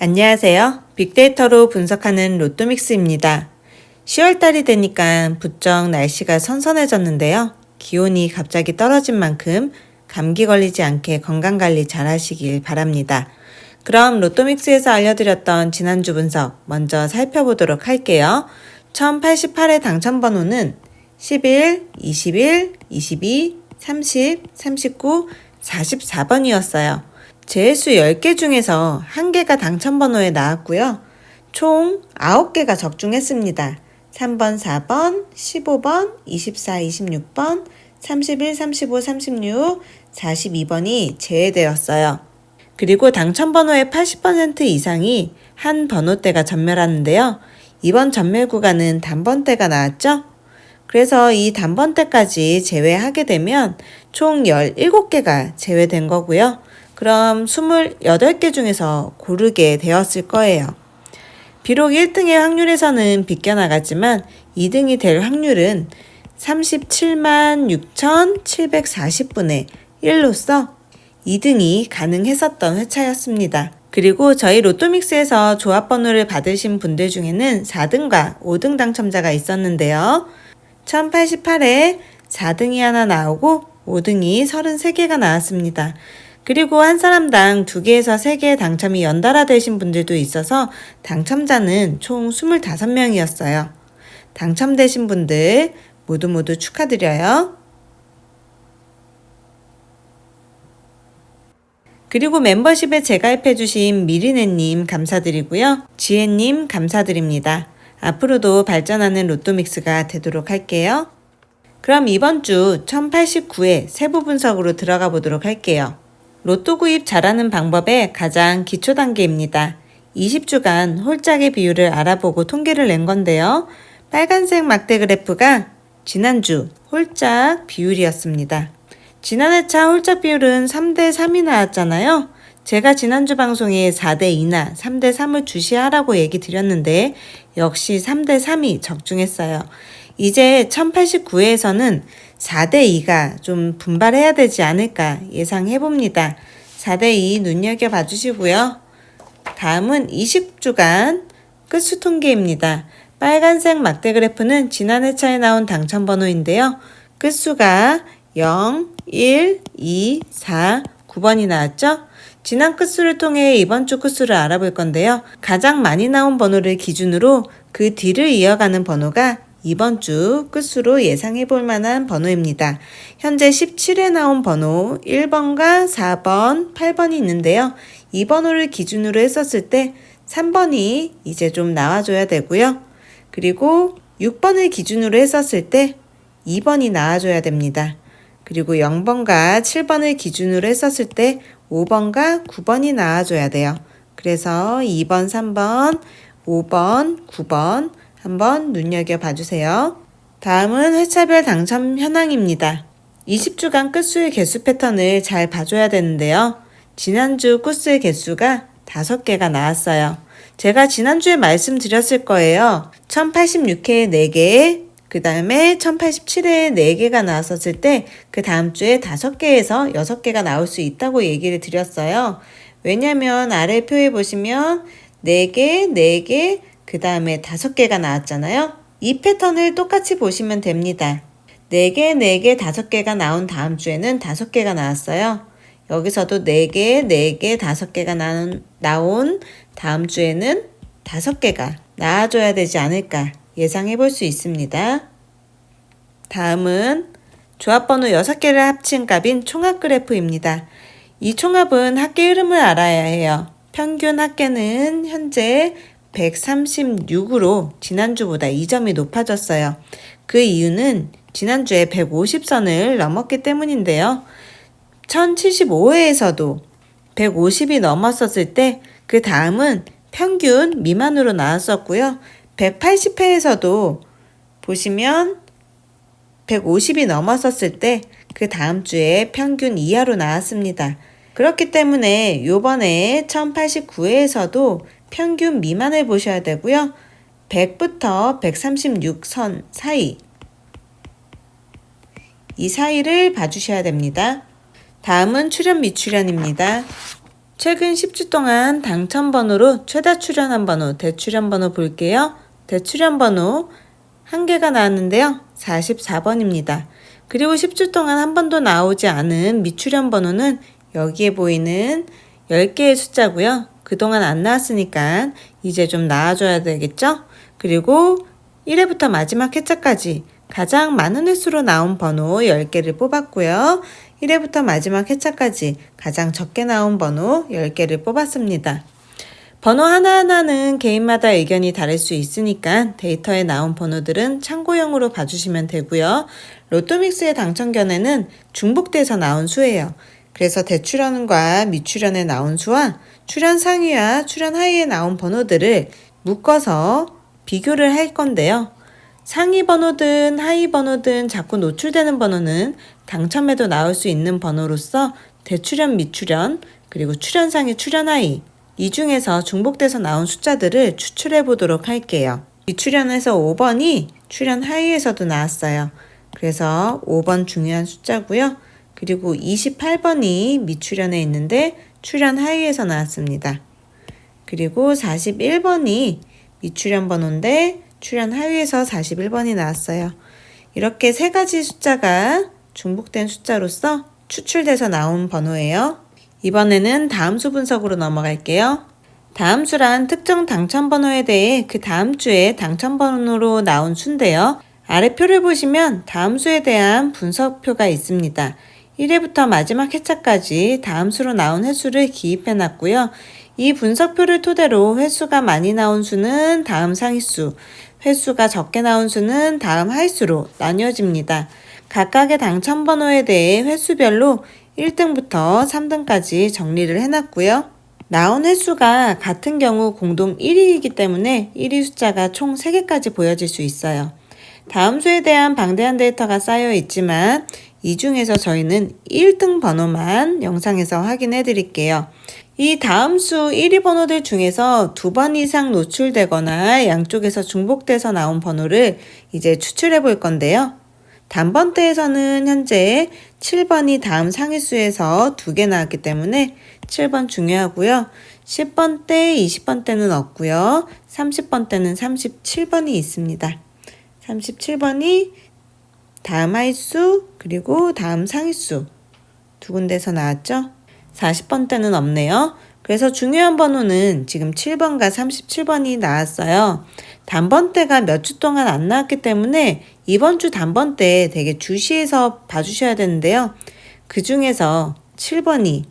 안녕하세요. 빅데이터로 분석하는 로또믹스입니다. 10월달이 되니까 부쩍 날씨가 선선해졌는데요. 기온이 갑자기 떨어진 만큼 감기 걸리지 않게 건강관리 잘 하시길 바랍니다. 그럼 로또믹스에서 알려드렸던 지난주 분석 먼저 살펴보도록 할게요. 1088의 당첨번호는 11, 21, 22, 30, 39, 44번이었어요. 제수 10개 중에서 1개가 당첨번호에 나왔고요. 총 9개가 적중했습니다. 3번, 4번, 15번, 24, 26번, 31, 35, 36, 42번이 제외되었어요. 그리고 당첨번호의 80% 이상이 한 번호대가 전멸하는데요. 이번 전멸 구간은 단번대가 나왔죠? 그래서 이 단번대까지 제외하게 되면 총 17개가 제외된 거고요. 그럼 28개 중에서 고르게 되었을 거예요. 비록 1등의 확률에서는 비껴나갔지만 2등이 될 확률은 37만 6,740분의 1로서 2등이 가능했었던 회차였습니다. 그리고 저희 로또믹스에서 조합번호를 받으신 분들 중에는 4등과 5등 당첨자가 있었는데요. 1088에 4등이 하나 나오고 5등이 33개가 나왔습니다. 그리고 한 사람당 2개에서 3개의 당첨이 연달아 되신 분들도 있어서 당첨자는 총 25명이었어요. 당첨되신 분들 모두 모두 축하드려요. 그리고 멤버십에 재가입해주신 미리네님 감사드리고요. 지혜님 감사드립니다. 앞으로도 발전하는 로또믹스가 되도록 할게요. 그럼 이번 주 1089회 세부 분석으로 들어가 보도록 할게요. 로또 구입 잘하는 방법의 가장 기초 단계입니다. 20주간 홀짝의 비율을 알아보고 통계를 낸 건데요. 빨간색 막대 그래프가 지난주 홀짝 비율이었습니다. 지난 회차 홀짝 비율은 3대 3이 나왔잖아요. 제가 지난주 방송에 4대 2나 3대 3을 주시하라고 얘기 드렸는데 역시 3대 3이 적중했어요. 이제 1089회에서는 4대 2가 좀 분발해야 되지 않을까 예상해 봅니다. 4대 2 눈여겨봐 주시고요. 다음은 20주간 끝수 통계입니다. 빨간색 막대 그래프는 지난 회차에 나온 당첨 번호인데요. 끝수가 0, 1, 2, 4, 9번이 나왔죠? 지난 끝수를 통해 이번 주 끝수를 알아볼 건데요. 가장 많이 나온 번호를 기준으로 그 뒤를 이어가는 번호가 이번 주 끝수로 예상해 볼 만한 번호입니다. 현재 17에 나온 번호 1번과 4번, 8번이 있는데요. 이 번호를 기준으로 했었을 때 3번이 이제 좀 나와줘야 되고요. 그리고 6번을 기준으로 했었을 때 2번이 나와줘야 됩니다. 그리고 0번과 7번을 기준으로 했었을 때 5번과 9번이 나와줘야 돼요. 그래서 2번, 3번, 5번, 9번 한번 눈여겨봐 주세요. 다음은 회차별 당첨 현황입니다. 20주간 끝수의 개수 패턴을 잘 봐줘야 되는데요. 지난주 끝수의 개수가 5개가 나왔어요. 제가 지난주에 말씀드렸을 거예요. 1086회에 4개, 그 다음에 1087회에 4개가 나왔었을 때 그 다음 주에 5개에서 6개가 나올 수 있다고 얘기를 드렸어요. 왜냐면 아래 표에 보시면 4개, 4개, 그 다음에 5개가 나왔잖아요. 이 패턴을 똑같이 보시면 됩니다. 4개, 4개, 5개가 나온 다음 주에는 5개가 나왔어요. 여기서도 4개, 4개, 5개가 나온, 나온 다음 주에는 5개가 나와줘야 되지 않을까 예상해 볼 수 있습니다. 다음은 조합번호 6개를 합친 값인 총합 그래프입니다. 이 총합은 합계 흐름을 알아야 해요. 평균 합계는 현재 136으로 지난주보다 2점이 높아졌어요. 그 이유는 지난주에 150선을 넘었기 때문인데요. 1075회에서도 150이 넘었었을 때 그 다음은 평균 미만으로 나왔었고요. 180회에서도 보시면 150이 넘었었을 때 그 다음 주에 평균 이하로 나왔습니다. 그렇기 때문에 요번에 1089회에서도 평균 미만을 보셔야 되고요. 100부터 136선 사이 이 사이를 봐주셔야 됩니다. 다음은 출연 미출연입니다. 최근 10주 동안 당첨 번호로 최다 출연한 번호, 대출연 번호 볼게요. 대출연 번호 한 개가 나왔는데요. 44번입니다. 그리고 10주 동안 한 번도 나오지 않은 미출연 번호는 여기에 보이는 10개의 숫자고요. 그동안 안 나왔으니까 이제 좀 나와줘야 되겠죠? 그리고 1회부터 마지막 회차까지 가장 많은 횟수로 나온 번호 10개를 뽑았고요. 1회부터 마지막 회차까지 가장 적게 나온 번호 10개를 뽑았습니다. 번호 하나하나는 개인마다 의견이 다를 수 있으니까 데이터에 나온 번호들은 참고용으로 봐주시면 되고요. 로또믹스의 당첨견에는 중복돼서 나온 수예요. 그래서 대출연과 미출연에 나온 수와 출연 상위와 출연 하위에 나온 번호들을 묶어서 비교를 할 건데요. 상위 번호든 하위 번호든 자꾸 노출되는 번호는 당첨에도 나올 수 있는 번호로서 대출연, 미출연, 그리고 출연 상위, 출연 하위 이 중에서 중복돼서 나온 숫자들을 추출해 보도록 할게요. 미출연에서 5번이 출연 하위에서도 나왔어요. 그래서 5번 중요한 숫자고요. 그리고 28번이 미출연에 있는데 출연 하위에서 나왔습니다. 그리고 41번이 미출연 번호인데 출연 하위에서 41번이 나왔어요. 이렇게 세 가지 숫자가 중복된 숫자로서 추출돼서 나온 번호예요. 이번에는 다음 수 분석으로 넘어갈게요. 다음 수란 특정 당첨 번호에 대해 그 다음 주에 당첨 번호로 나온 수인데요. 아래 표를 보시면 다음 수에 대한 분석표가 있습니다. 1회부터 마지막 회차까지 다음 수로 나온 횟수를 기입해 놨고요. 이 분석표를 토대로 횟수가 많이 나온 수는 다음 상위수, 횟수가 적게 나온 수는 다음 하위수로 나뉘어집니다. 각각의 당첨 번호에 대해 횟수별로 1등부터 3등까지 정리를 해놨고요. 나온 횟수가 같은 경우 공동 1위이기 때문에 1위 숫자가 총 3개까지 보여질 수 있어요. 다음 수에 대한 방대한 데이터가 쌓여 있지만 이 중에서 저희는 1등 번호만 영상에서 확인해 드릴게요. 이 다음 수 1위 번호들 중에서 두 번 이상 노출되거나 양쪽에서 중복돼서 나온 번호를 이제 추출해 볼 건데요. 단번대에서는 현재 7번이 다음 상위수에서 두 개 나왔기 때문에 7번 중요하고요. 10번 대, 20번 대는 없고요. 30번 대는 37번이 있습니다. 37번이 다음 하위수 그리고 다음 상위수 두 군데서 나왔죠. 40번 대는 없네요. 그래서 중요한 번호는 지금 7번과 37번이 나왔어요. 단번대가 몇 주 동안 안 나왔기 때문에 이번 주 단번대 되게 주시해서 봐주셔야 되는데요. 그 중에서 7번이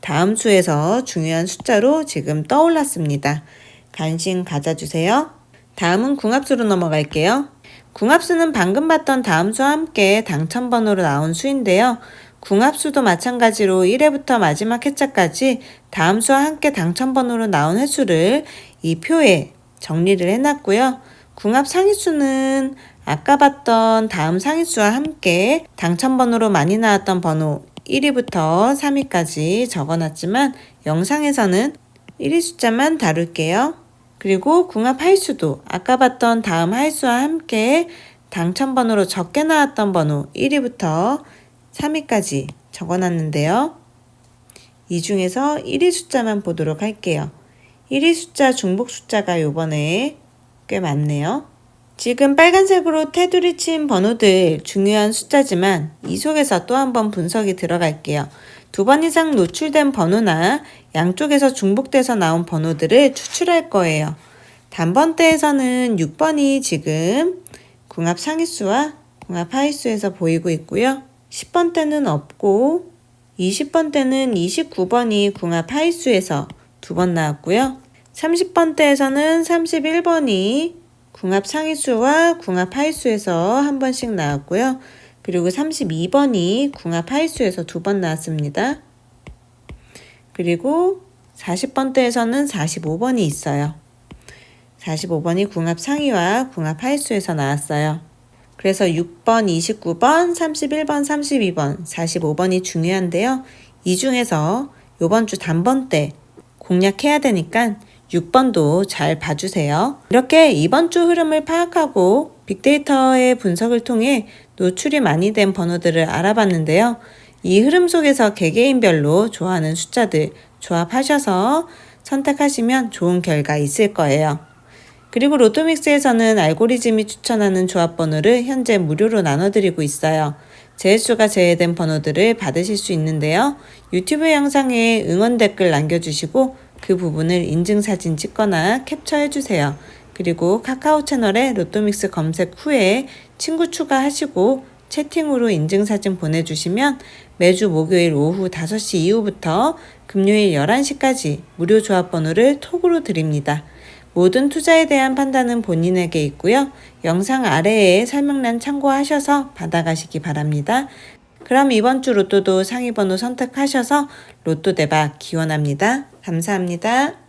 다음 수에서 중요한 숫자로 지금 떠올랐습니다. 관심 가져주세요. 다음은 궁합수로 넘어갈게요. 궁합수는 방금 봤던 다음 수와 함께 당첨번호로 나온 수인데요. 궁합수도 마찬가지로 1회부터 마지막 회차까지 다음 수와 함께 당첨번호로 나온 횟수를 이 표에 정리를 해놨고요. 궁합 상위수는 아까 봤던 다음 상위수와 함께 당첨번호로 많이 나왔던 번호 1위부터 3위까지 적어놨지만 영상에서는 1위 숫자만 다룰게요. 그리고 궁합 하위수도 아까 봤던 다음 하위수와 함께 당첨번호로 적게 나왔던 번호 1위부터 3위까지 적어놨는데요. 이 중에서 1위 숫자만 보도록 할게요. 1위 숫자 중복 숫자가 요번에 꽤 많네요. 지금 빨간색으로 테두리 친 번호들 중요한 숫자지만 이 속에서 또 한번 분석이 들어갈게요. 두 번 이상 노출된 번호나 양쪽에서 중복돼서 나온 번호들을 추출할 거예요. 단번대에서는 6번이 지금 궁합 상위수와 궁합 하위수에서 보이고 있고요. 10번 대는 없고 20번 대는 29번이 궁합 하위수에서 두 번 나왔고요. 30번 대에서는 31번이 궁합 상위수와 궁합 하위수에서 한 번씩 나왔고요. 그리고 32번이 궁합 하위수에서 두 번 나왔습니다. 그리고 40번대에서는 45번이 있어요. 45번이 궁합 상위와 궁합 하위수에서 나왔어요. 그래서 6번, 29번, 31번, 32번, 45번이 중요한데요. 이 중에서 이번 주 단번대 공략해야 되니까 6번도 잘 봐주세요. 이렇게 이번 주 흐름을 파악하고 빅데이터의 분석을 통해 노출이 많이 된 번호들을 알아봤는데요. 이 흐름 속에서 개개인별로 좋아하는 숫자들, 조합하셔서 선택하시면 좋은 결과 있을 거예요. 그리고 로또믹스에서는 알고리즘이 추천하는 조합 번호를 현재 무료로 나눠드리고 있어요. 제횟수가 제외된 번호들을 받으실 수 있는데요. 유튜브 영상에 응원 댓글 남겨주시고 그 부분을 인증사진 찍거나 캡처해주세요. 그리고 카카오 채널에 로또믹스 검색 후에 친구 추가하시고 채팅으로 인증사진 보내주시면 매주 목요일 오후 5시 이후부터 금요일 11시까지 무료 조합 번호를 톡으로 드립니다. 모든 투자에 대한 판단은 본인에게 있고요. 영상 아래에 설명란 참고하셔서 받아가시기 바랍니다. 그럼 이번 주 로또도 상위 번호 선택하셔서 로또 대박 기원합니다. 감사합니다.